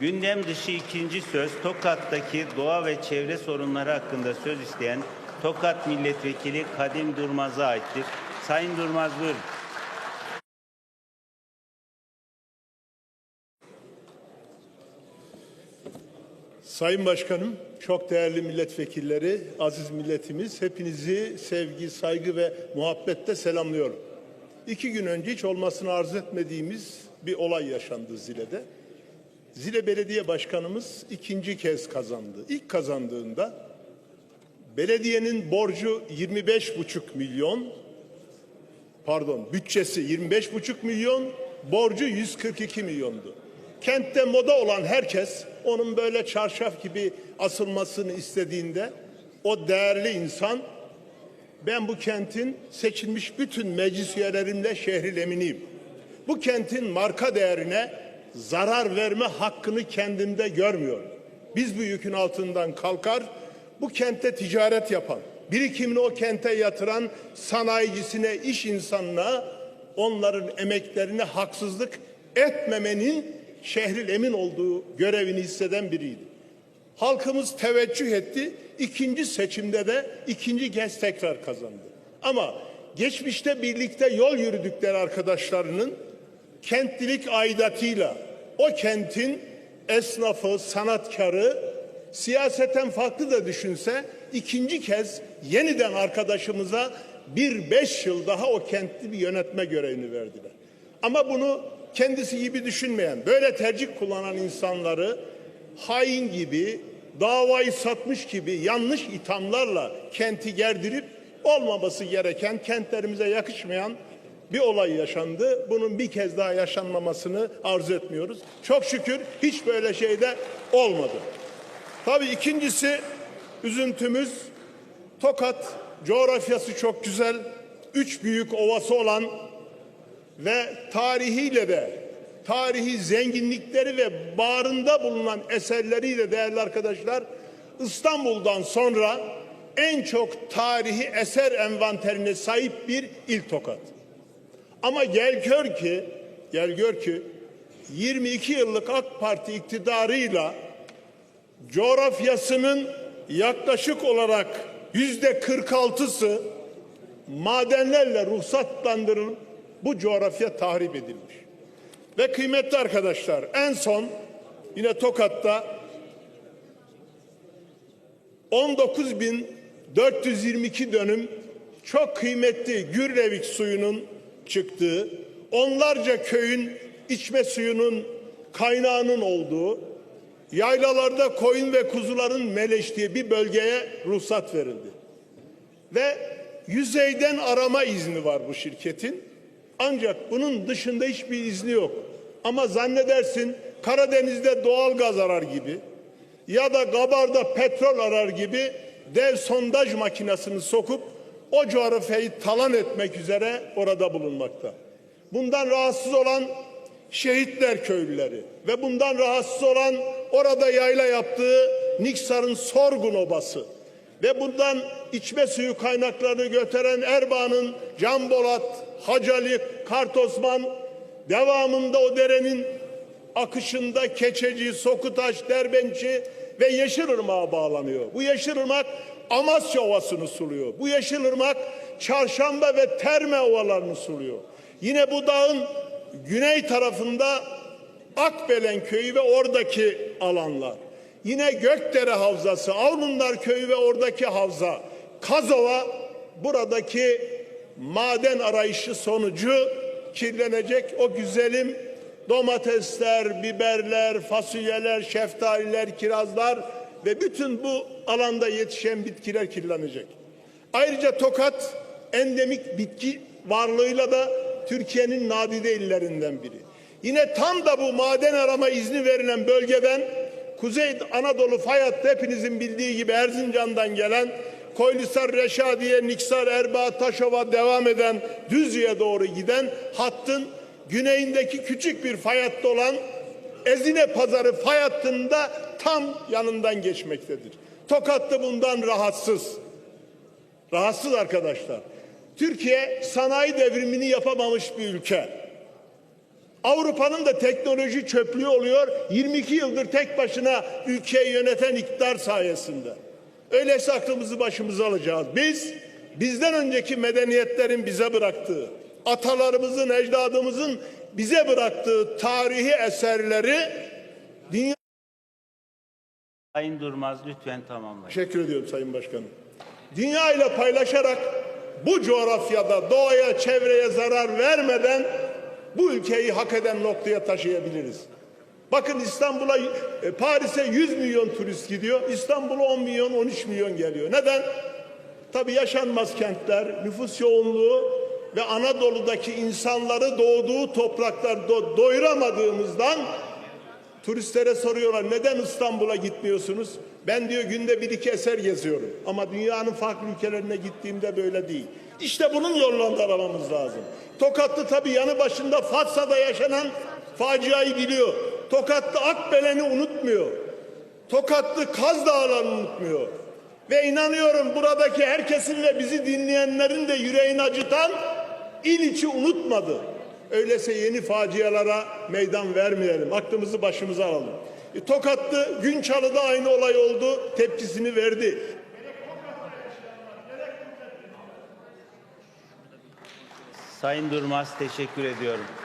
Gündem dışı ikinci söz Tokat'taki doğa ve çevre sorunları hakkında söz isteyen Tokat Milletvekili Kadim Durmaz'a aittir. Sayın Durmaz buyurun. Sayın Başkanım, çok değerli milletvekilleri, aziz milletimiz, hepinizi sevgi, saygı ve muhabbetle selamlıyorum. İki gün önce hiç olmasını arzu etmediğimiz bir olay yaşandı Zile'de. Zile Belediye Başkanımız ikinci kez kazandı. İlk kazandığında belediyenin borcu 25,5 milyon, pardon bütçesi 25,5 milyon, borcu 142 milyondu. Kentte moda olan herkes onun böyle çarşaf gibi asılmasını istediğinde o değerli insan ben bu kentin seçilmiş bütün meclis üyelerimle şehril eminiyim. Bu kentin marka değerine zarar verme hakkını kendimde görmüyor. Biz bu yükün altından kalkar, bu kente ticaret yapan, birikimini o kente yatıran sanayicisine, iş insanına, onların emeklerine haksızlık etmemenin şehril emin olduğu görevini hisseden biriydi. Halkımız teveccüh etti. İkinci seçimde de ikinci kez tekrar kazandı. Ama geçmişte birlikte yol yürüdükleri arkadaşlarının kentlilik aidatıyla o kentin esnafı, sanatkarı siyaseten farklı da düşünse ikinci kez yeniden arkadaşımıza bir beş yıl daha o kentli bir yönetme görevini verdiler. Ama bunu kendisi gibi düşünmeyen, böyle tercih kullanan insanları hain gibi, davayı satmış gibi yanlış ithamlarla kenti gerdirip olmaması gereken, kentlerimize yakışmayan bir olay yaşandı. Bunun bir kez daha yaşanmamasını arzu etmiyoruz. Çok şükür hiç böyle şey de olmadı. Tabii ikincisi üzüntümüz Tokat coğrafyası çok güzel. Üç büyük ovası olan ve tarihiyle de tarihi zenginlikleri ve bağrında bulunan eserleriyle değerli arkadaşlar İstanbul'dan sonra en çok tarihi eser envanterine sahip bir il Tokat. Ama gel gör ki gel gör ki 22 yıllık AK Parti iktidarıyla coğrafyasının yaklaşık olarak yüzde 46'sı madenlerle ruhsatlandırılıp bu coğrafya tahrip edilmiş. Ve kıymetli arkadaşlar en son yine Tokat'ta 19.422 dönüm çok kıymetli Gürlevik suyunun çıktığı, onlarca köyün içme suyunun kaynağının olduğu, yaylalarda koyun ve kuzuların meleştiği bir bölgeye ruhsat verildi. Ve yüzeyden arama izni var bu şirketin. Ancak bunun dışında hiçbir izni yok. Ama zannedersin Karadeniz'de doğal gaz arar gibi ya da Gabar'da petrol arar gibi dev sondaj makinesini sokup o coğrafyayı talan etmek üzere orada bulunmakta. Bundan rahatsız olan şehitler köylüleri ve bundan rahatsız olan orada yayla yaptığı Niksar'ın Sorgun Obası ve bundan içme suyu kaynaklarını götüren Erbaa'nın Canbolat, Hacali, Kartosman devamında o derenin akışında Keçeci, Sokutaş, Derbençi ve Yeşilırmak'a bağlanıyor. Bu Yeşilırmak Amasya Ovası'nı suluyor. Bu Yeşilırmak Çarşamba ve Terme Ovalarını suluyor. Yine bu dağın güney tarafında Akbelen Köyü ve oradaki alanlar. Yine Gökdere Havzası, Avlunlar Köyü ve oradaki havza. Kazova buradaki maden arayışı sonucu kirlenecek o güzelim domatesler, biberler, fasulyeler, şeftaliler, kirazlar ve bütün bu alanda yetişen bitkiler kirlenecek. Ayrıca Tokat endemik bitki varlığıyla da Türkiye'nin nadide illerinden biri. Yine tam da bu maden arama izni verilen bölgeden Kuzey Anadolu fay hattı hepinizin bildiği gibi Erzincan'dan gelen Koylisar, Reşadiye, Niksar, Erbaa, Taşova devam eden Düzce'ye doğru giden hattın güneyindeki küçük bir fay hattı olan Ezine Pazarı fay hattında tam yanından geçmektedir. Tokatlı bundan rahatsız. Rahatsız arkadaşlar. Türkiye sanayi devrimini yapamamış bir ülke. Avrupa'nın da teknoloji çöplüğü oluyor. 22 yıldır tek başına ülkeyi yöneten iktidar sayesinde. Öyleyse aklımızı başımıza alacağız. Biz bizden önceki medeniyetlerin bize bıraktığı, atalarımızın, ecdadımızın bize bıraktığı tarihi eserleri dünya Sayın Durmaz lütfen tamamlayın. Teşekkür ediyorum Sayın Başkanım. Dünya ile paylaşarak bu coğrafyada doğaya, çevreye zarar vermeden bu ülkeyi hak eden noktaya taşıyabiliriz. Bakın İstanbul'a, e, Paris'e 100 milyon turist gidiyor. İstanbul'a 10 milyon, 13 milyon geliyor. Neden? Tabii yaşanmaz kentler, nüfus yoğunluğu ve Anadolu'daki insanları doğduğu topraklar do- doyuramadığımızdan Turistlere soruyorlar neden İstanbul'a gitmiyorsunuz? Ben diyor günde bir iki eser geziyorum. Ama dünyanın farklı ülkelerine gittiğimde böyle değil. İşte bunun yollarını aramamız lazım. Tokatlı tabii yanı başında Fatsa'da yaşanan faciayı biliyor. Tokatlı Akbelen'i unutmuyor. Tokatlı Kaz Dağları'nı unutmuyor. Ve inanıyorum buradaki herkesin ve bizi dinleyenlerin de yüreğini acıtan il içi unutmadı. Öyleyse yeni facialara meydan vermeyelim. Aklımızı başımıza alalım. E, Tokatlı Günçalı'da aynı olay oldu. Tepkisini verdi. Sayın Durmaz teşekkür ediyorum.